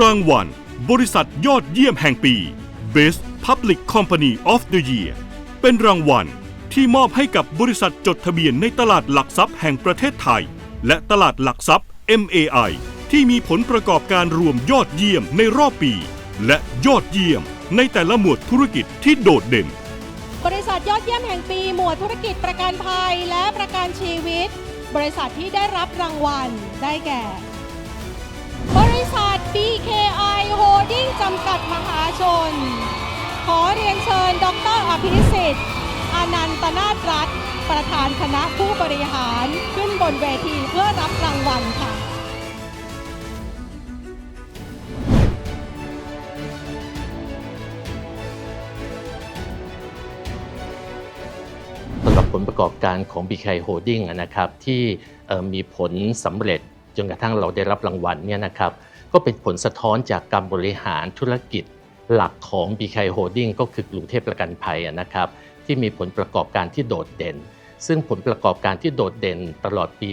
รางวัล บริษัทยอดเยี่ยมแห่งปี Best Public Company of the Year เป็นรางวัลที่มอบให้กับบริษัทจดทะเบียนในตลาดหลักทรัพย์แห่งประเทศไทย และตลาดหลักทรัพย์ MAI ที่มีผลประกอบการรวมยอดเยี่ยมในรอบปี และยอดเยี่ยมในแต่ละหมวดธุรกิจที่โดดเด่น บริษัทยอดเยี่ยมแห่งปี หมวดธุรกิจประกันภัยและประกันชีวิต บริษัทที่ได้รับรางวัลได้แก่ BKI Holding จำกัดมหาชน ขอเรียนเชิญ ดรอภิสิทธิ์อนันตนาถรัตประธานคณะผู้บริหารขึ้นบนเวทีเพื่อรับรางวัลค่ะสำหรับผลประกอบการของ BK Holding นะครับที่มีผลสำเร็จจนกระทั่งเราได้รับรางวัลเนี่ยนะครับ ก็เป็นผลสะท้อนจากการบริหารธุรกิจหลักของ BK Holding ก็คือกรุงเทพประกันภัยนะครับ ที่มีผลประกอบการที่โดดเด่น ซึ่งผลประกอบการที่โดดเด่นตลอดปี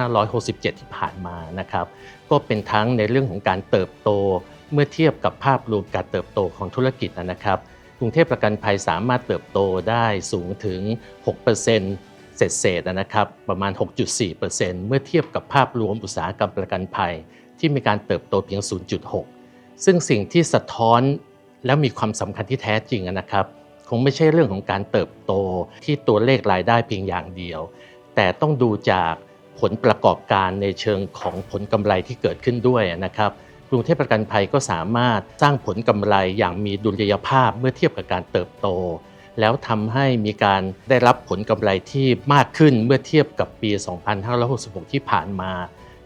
2567 ที่ผ่านมานะครับ ก็เป็นทั้งในเรื่องของการเติบโตเมื่อเทียบกับภาพรวมการเติบโตของธุรกิจนะครับ กรุงเทพประกันภัยสามารถเติบโตได้สูงถึง 6%เศษๆนะครับ ประมาณ 6.4%เมื่อเทียบกับภาพรวมอุตสาหกรรมประกันภัย ที่มีการเติบโตเพียง 0.6 ซึ่งสิ่งที่สะท้อนและมีความสำคัญที่แท้จริงนะครับ คงไม่ใช่เรื่องของการเติบโตที่ตัวเลขรายได้เพียงอย่างเดียว แต่ต้องดูจากผลประกอบการในเชิงของผลกำไรที่เกิดขึ้นด้วยนะครับกรุงเทพประกันภัยก็สามารถสร้างผลกำไรอย่างมีดุลยภาพเมื่อเทียบกับการเติบโต แล้วทำให้มีการได้รับผลกำไรที่มากขึ้นเมื่อเทียบกับปี 2566 ที่ผ่านมา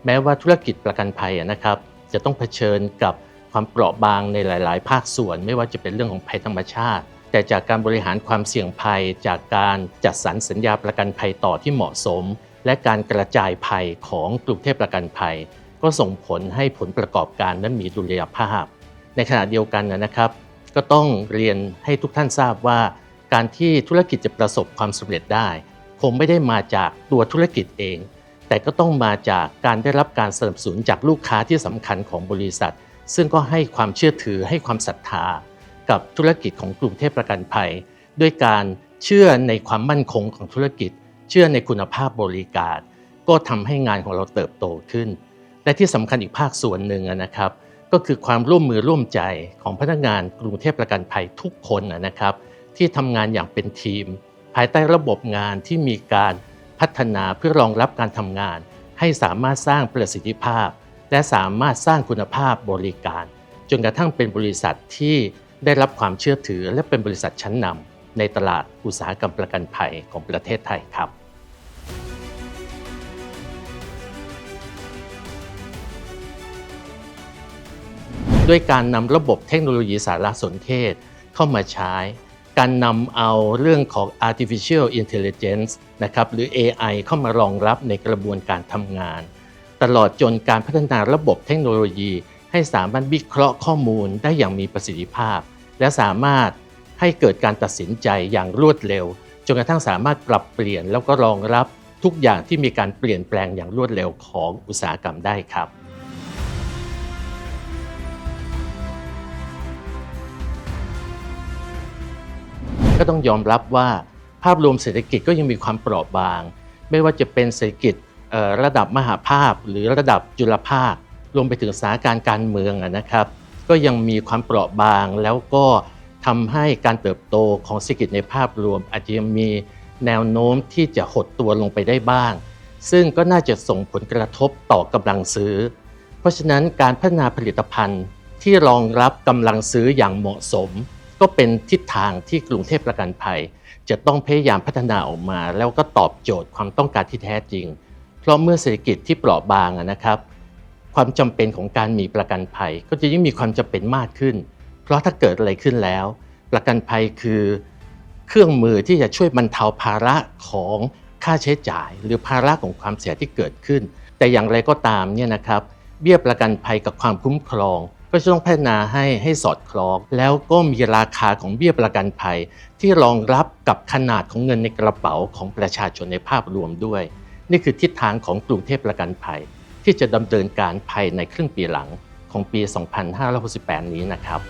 แม้ว่าธุรกิจประกันภัยนะครับ จะต้องเผชิญกับความเปราะบางในหลาย ๆ ภาคส่วน ไม่ว่าจะเป็นเรื่องของภัยธรรมชาติ แต่จากการบริหารความเสี่ยงภัย จากการจัดสรรสัญญาประกันภัยต่อที่เหมาะสม และการกระจายภัยของกรุงเทพประกันภัย ก็ส่งผลให้ผลประกอบการนั้นมีดุลยภาพ ในขณะเดียวกันนะครับ ก็ต้องเรียนให้ทุกท่านทราบว่า การที่ธุรกิจจะประสบความสำเร็จได้ คงไม่ได้มาจากตัวธุรกิจเอง แต่ก็ต้องมาจากการได้รับการสนับสนุนจากลูกค้าที่สำคัญของบริษัท ซึ่งก็ให้ความเชื่อถือให้ความศรัทธา กับธุรกิจของกรุงเทพประกันภัย ด้วยการเชื่อในความมั่นคงของธุรกิจ เชื่อในคุณภาพบริการ ก็ทำให้งานของเราเติบโตขึ้น และที่สำคัญอีกภาคส่วนหนึ่งนะครับ ก็คือความร่วมมือร่วมใจของพนักงานกรุงเทพประกันภัยทุกคนนะครับ ที่ทำงานอย่างเป็นทีม ภายใต้ระบบงานที่มีการ พัฒนาเพื่อรองรับการทำงาน ให้สามารถสร้างประสิทธิภาพ และสามารถสร้างคุณภาพบริการ จนกระทั่งเป็นบริษัทที่ได้รับความเชื่อถือ และเป็นบริษัทชั้นนำในตลาดอุตสาหกรรมประกันภัยของประเทศไทยครับด้วยการนำระบบเทคโนโลยีสารสนเทศเข้ามาใช้ การนำเอาเรื่องของ artificial intelligence นะครับหรือ AI เข้ามารองรับในกระบวนการทำงาน ตลอดจนการพัฒนาระบบเทคโนโลยี ให้สามารถวิเคราะห์ข้อมูลได้อย่างมีประสิทธิภาพ และสามารถให้เกิดการตัดสินใจอย่างรวดเร็ว จนกระทั่งสามารถปรับเปลี่ยนแล้วก็รองรับทุกอย่างที่มีการเปลี่ยนแปลงอย่างรวดเร็วของอุตสาหกรรมได้ครับ ก็ต้องยอมรับว่าภาพรวมเศรษฐกิจก็ยังมีความเปราะบาง ไม่ว่าจะเป็นเศรษฐกิจระดับมหาภาคหรือระดับจุลภาครวมไปถึงสถานการณ์การเมืองนะครับ ก็ยังมีความเปราะบางแล้วก็ทำให้การเติบโตของเศรษฐกิจในภาพรวม อาจจะยังมีแนวโน้มที่จะหดตัวลงไปได้บ้าง ซึ่งก็น่าจะส่งผลกระทบต่อกำลังซื้อ เพราะฉะนั้นการพัฒนาผลิตภัณฑ์ที่รองรับกำลังซื้ออย่างเหมาะสม ก็เป็นทิศทางที่กรุงเทพประกันภัย จะต้องพยายามพัฒนาออกมา แล้วก็ตอบโจทย์ความต้องการที่แท้จริง เพราะเมื่อเศรษฐกิจที่เปราะบางนะครับ ความจำเป็นของการมีประกันภัย ก็จะยิ่งมีความจำเป็นมากขึ้น เพราะถ้าเกิดอะไรขึ้นแล้ว ประกันภัยคือเครื่องมือที่จะช่วยบรรเทาภาระของค่าใช้จ่าย หรือภาระของความเสียที่เกิดขึ้น แต่อย่างไรก็ตามเนี่ยนะครับ เบี้ยประกันภัยกับความคุ้มครอง ก็จะต้องพัฒนาให้ให้สอดคล้อง แล้วก็มีราคาของเบี้ยประกันภัย ที่รองรับกับขนาดของเงินในกระเป๋าของประชาชนในภาพรวมด้วย นี่คือทิศทางของกรุงเทพประกันภัย ที่จะดำเนินการภายในครึ่งปีหลังของปี 2568 นี้นะครับ